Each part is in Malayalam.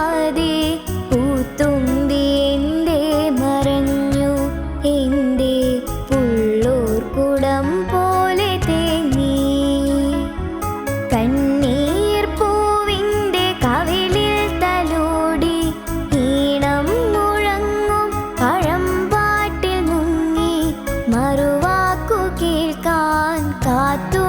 നിൽക്കാതെ പൂത്തുമ്പി കുടം പോലെ കണ്ണീർ മുഴങ്ങും മുങ്ങി. മറുവാക്കു കേൾക്കാൻ കാത്തു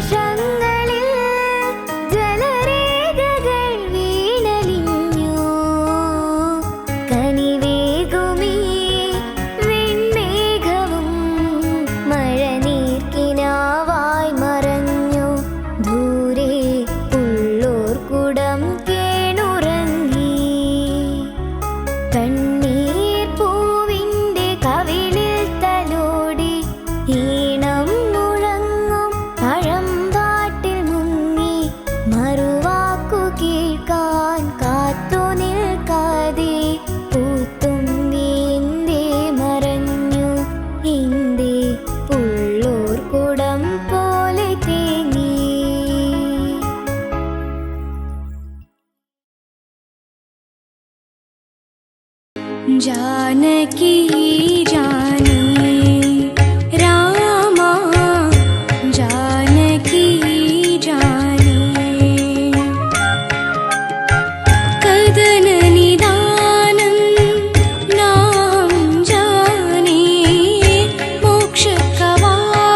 നിമിഷങ്ങളിൽ ജലരേഖകൾ വീണലിഞ്ഞു. കനിവേകുമീ വെൺമേഘവും മഴ നീർക്കിനാവായി മറഞ്ഞു. ദൂരെ ഉള്ളോർക്കുടം കേണുറങ്ങി. കണ്ണു जानकी जान